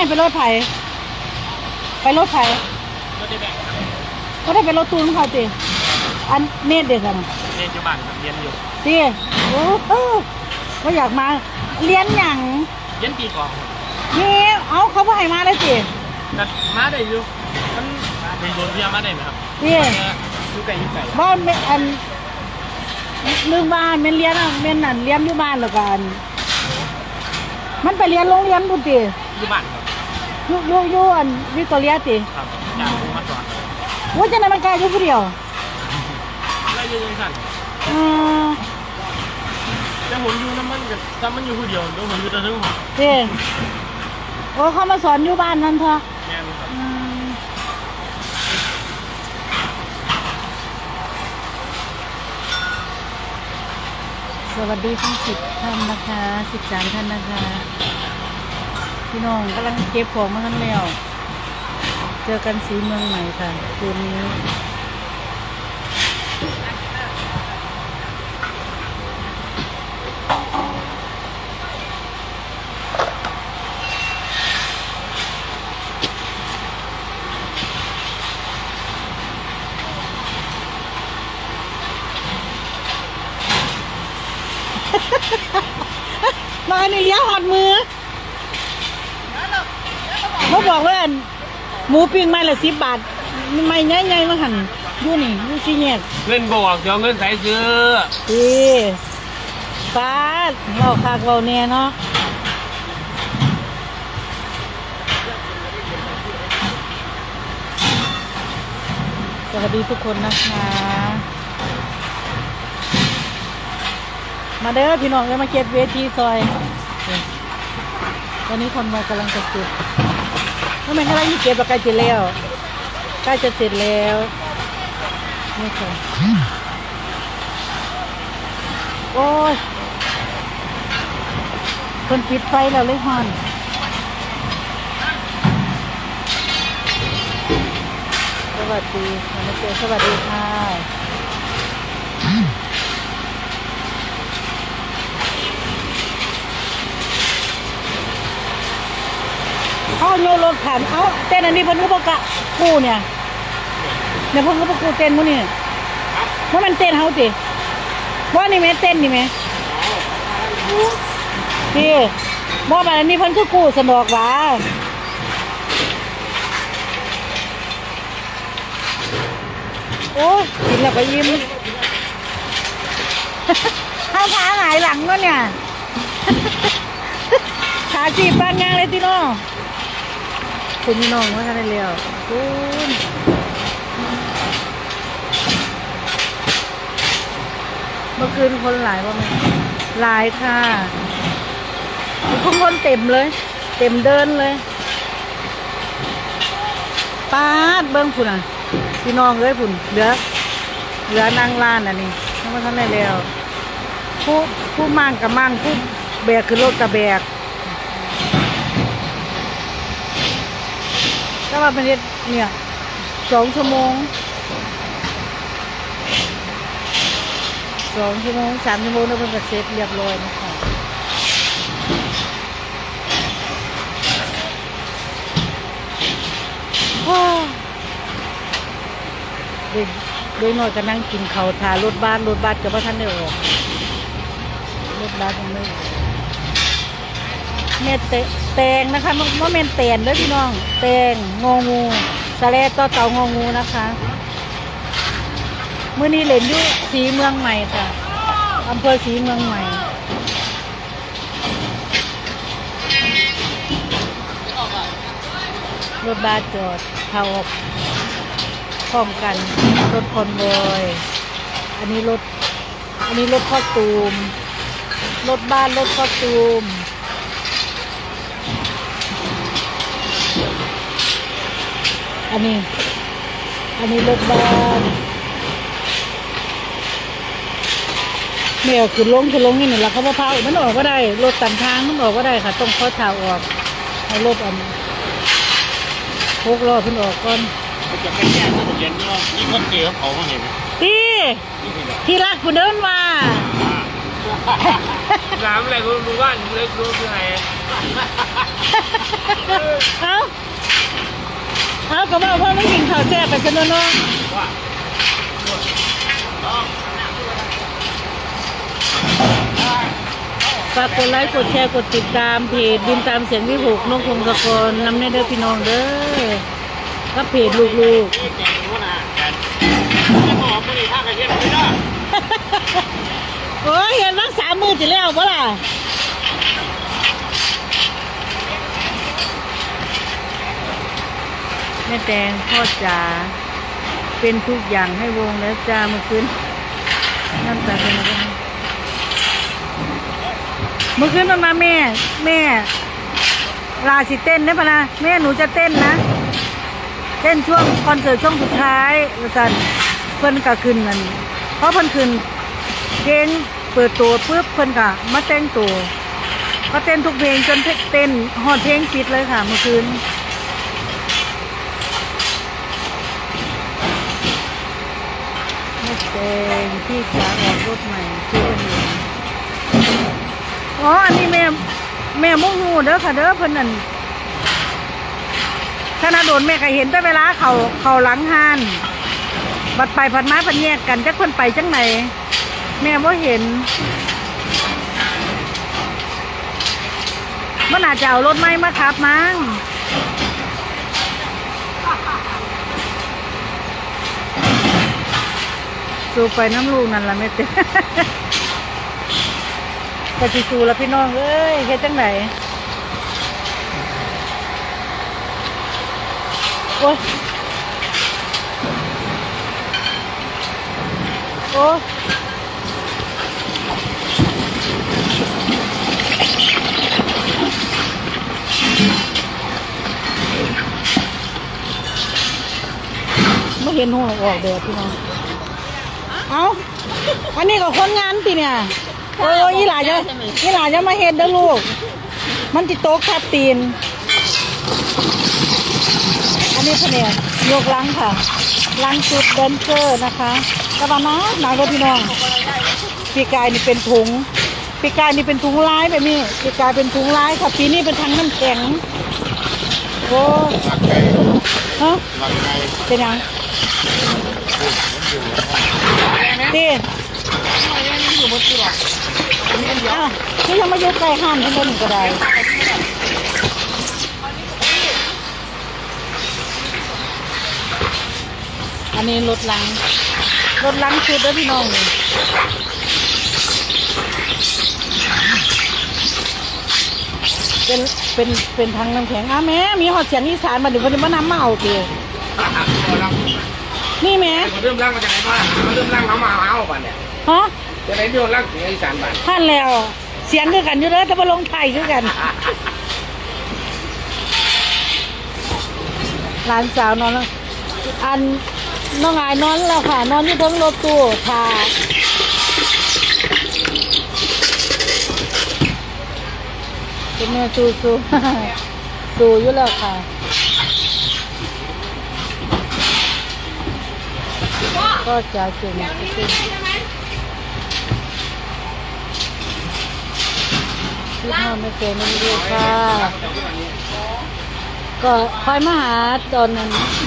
ไม่ไปรถไถไปรถไถก็ได้แบ่งครับก็ได้ไปรถตูนเขาติอันเนตเด็กอะนะเรียนอยู่บ้านครับเรียนอยู่ติโอ้โหก็อยากมาเรียนหยังเรียนปีกองครับนี่เอาเขาบ่ให้มาเลยติก็มาได้อยู่มันเป็นโดนเรียนมาได้ไหมครับติแต่อยู่ไกลอยู่ไกลบ้านไม่อันเรื่องบ้านเป็นเรียนอะเป็นนั่นเรียนอยู่บ้านแล้วกันมันไปเรียนโรงเรียนบุตรี อยู่บ้านครับอยู่อยู่อยู่อันวิกตอเรียติครับอยากรู้มาสอนว่าจะไหนมันกล้าอยู่ผู้เดียวแล้วอยู่ยังสั่นอืมแต่ผมอยู่น้ำมันกับถ้ามันอยู่คนเดียวเดี๋ยวผมอยู่แต่เรื่องหอเจ้โอ้เขามาสอนอยู่บ้านนั่นเถอะแม่นครับอืมสวัสดีทั้งสิบท่านนะคะสิบสามท่านนะคะ พี่น้องกำลังเก็บของมาทั้งแล้ว เจอกันสีเมืองใหม่ค่ะคืนนี้มาในเลี้ยวหอดมือ เขาบอกว่าอันหมูปิ้งไม้ละสิบบาทไม่ใหญ่ๆมาหันอยู่นี่อยู่สี่แยกเงินบอกเดี๋ยวเงินใส่ซื้อดีป้าดเราคากเราเนี่ยเนาะสวัสดีทุกคนนะคะ มาเด้อพี่น้องเลยมาเก็บเวทีซอยนี่ตอนนี้คนมากำลังจะเก็ บทำไมกำลังจะเก็บปากกาจะแล้วใกล้จะเสร็จแล้วนี่ค่ะโอ้ยคนปิดไฟแล้วเลยฮอนสวัสดีมาเจอสวัสดีค่ะ เอานรถานเอาเต้นอันนี้เพิ่นก็บอกกะกูเนี่ยเนี่ยเพิ่นก็บอกกูเต้นมื้อนี่ว่ามันเต้นเฮาติว่านี่แม่เต้นนี่แม่พี่บ่บัดอันนี้เพิ่นคือกูสนอกหว่าโอ้ยกินแล้วก็ยิ้มข้าวขาหงายหลังก็เนี่ยขาจีบบ้านยางเลยที่น้อง คุณน้องว่าทำได้เร็วคุณเมื่อคืนคนหลายป่ะมั้ยหลายค่ะทุกคนเต็มเลย เต็มเดินเลยป้าดเบิ้งคุณอะพี่น้องเอ้ยคุณเหลือเหลือนางลานอันนี้ทำมาทำได้เร็วผู้ผู้มั่งกับมั่งผู้แบกคือรถกับแบก ก็มาเป็นเฮ็ดเนี่ยสองชั่วโมงสองชั่วโมงสามชั่วโมงแล้วเพิ่นก็เสร็จเรียบร้อยนะคะว้วเด็กเด็กน้อยก็นั่งกินเขาวทารถบ้านรถบัสกับพ่ท่านได้ออกรถบัสยังไม่ออก เม็ดเตแตงนะคะว่าเม็ดแตนด้อพี่น้อง แตงงองูสะเลต่อเต่างองูนะคะเมื่อนี้เหรนอยู่สีเมืองใหม่ค่ะอำเภอสีเมืองใหม่รถบัสจอดเข้าออกพร้อมกันรถคอนโวยอันนี้รถ อันนี้รถข้อตูม รถบ้านรถข้อตูม อันนี้ อันนี้รถบ้านเมี่ยคือลงคือลงนี่นี่แหละเขาพาออกมันออกก็ได้รถตันทางมันออกก็ได้ค่ะ ต้องข้อเท้าออกให้รถอันพกล้อเพิ่นออกก่อนจะไปแก้ที่เรียนก็นี่คนเจอเขาเขาเห็นไหมพี่นี่คือแบบที่รักผู้เดินมาน้ำอะไรกูรู้ว่าเลยรู้คือไงเอา เอาก็บอกพ่อไม่กินข้าวแซ่บไปกันเนาะฝากกดไลค์กดแชร์กดติดตามเพจดินตามเสียงวิหกนกพงศกรนำในเด้อพี่น้องเด้อก็เพจลูกแกงรู้นะแกงจะบอกไม่ได้ท่ากระเทียมไม่ได้ๆโอ้ยเห็นรักษามือจิแล้วปะล่ะ ม่แตงพ่อจ๋าเป็นทุกอย่างให้วงแล้วจ้าเมื่อคืนน้ำตาเป็นอะไรบ้างเมื่อคืนมันมาแม่ แม่ลาสิเต้นได้ปะนะแม่หนูจะเต้นนะ เต้นช่วงคอนเสิร์ตช่วงสุดท้ายว่าสันเพิ่นก็ขึ้นนั่นเพราะเพิ่นขึ้นเพลงเปิดตัวปุ๊บเพิ่นก็มาแต่งตัวก็เต้นทุกเพลงจนเต้นฮอดเพลงปิดเลยค่ะเมื่อคืน แม่แดงที่จะออกรถใหม่ชื่อเพิ่นองอ๋ออันนี้แม่แม่โมโหเด้อค่ะเด้อเพิ่นนั่นธนาโดนแม่ก็เห็นแต่เวลาเขาเขาหลังห้านบัดไปผัดมาผัดแยกกันจักคนไปจังไหนแม่ว่าเห็นมันอาจจะเอารถไม้มาขับมั้ง สูไปน้ำลูกนั่นละแม่เต้กะจิสูละพี่น้องเอ้ยเฮ็ดจังไหนโอ้โอ้ไม่เห็นหัวออกแดดพี่น้อง เอาอันนี้ก็คนงานติเนี่ยโอ้ยอีหลาจะอีหลาจะมาเห็นเด้อลูก มันติโต๊ะคาบตีน อันนี้แผนกยกลังค่ะลังจุดแดนเซอร์นะคะกระบานะหนักเลยพี่น้องปีกายนี่เป็นถุงปีกายนี่เป็นถุงลายแบบนี้ปีกายเป็นถุงลายค่ะปีนี้เป็นทางน้ำแข็งโอ้ฮะเป็นยัง ตีอ้าวนี่ยังมายุกไก่ห้ามทั้งนั้นก็ได้อันนี้รถลังรถลังชุดเด้อพี่น้องนี่เป็นเป็นเป็นทางน้ำแข็งอะแม่มีหอดเสียงอีสานมาเดี๋ยววันนี้มานำมาเอาเตี นี่แม่เริ่มร่างมาจากไหนบ้างเริ่มร่างเขามาเอาบ้านเนี่ยฮะจะไหนเรื่องร่างเสียงอีสานบ้านท่านแล้ว เสียงคือกันอยู่เด้อแต่ว่าลงไทยคือกันหลานสาวนอนแล้วอันน้องอายนอนแล้วค่ะ นอนอยู่ทั้งรถตู้ค่ะเป็นแม่สู้สู้สู้อยู่แล้วค่ะ ก็จะเก่งขึ้นที่พ่อไม่เก่งไม่รู้ค่ะ ก็คอยมาหาตอน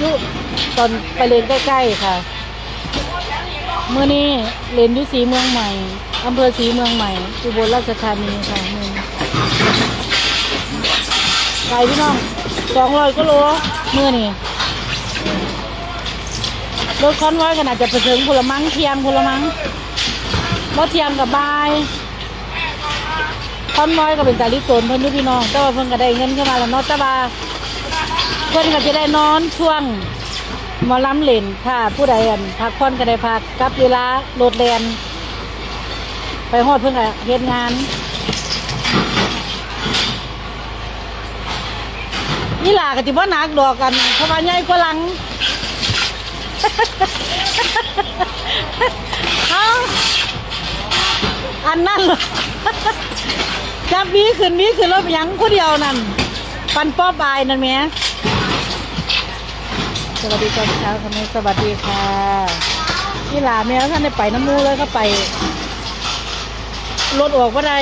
ยุตอนไปเรียนใกล้ๆค่ะ เมื่อนี้เรียนยู่สีเมืองใหม่อำเภอสีเมืองใหม่อุบลราชธานีค่ะเมืองไกลพี่น้องสองร้อยก็โลมื่อนี่ รถคอนไว้ขนาดจะไปถึงพลมังเทียงพลมังรถเทียงกับบายคอนไว้ก็เป็นตาลิโซนเพิ่นอยู่พี่น้อง แต่ว่าเพิ่นก็ได้เงินเข้ามาแล้วเนาะแต่ว่าเพื่อนก็จะได้นอนช่วงมอลำเลนถ้าผู้ใดอันพักผ่อนก็ได้พักกับเวลาโหลดแลนไปฮอดเพื่อนก็เฮ็ดงาน นี่หลาก็จิบ่หนักดอกกันเพราะว่าใหญ่กว่าหลัง เอาอันนั้นเหรอจับวีขึ้นวีขึ้นรถยังผู้เดียวนั่น ปันป้อบายนั่นแหม่สวัสดีตอนเช้าค่ะแม่สวัสดีค่ะนี่หลาแม่ท่านได้ไปน้ำมูเลยก็ไป รถออกว่าได้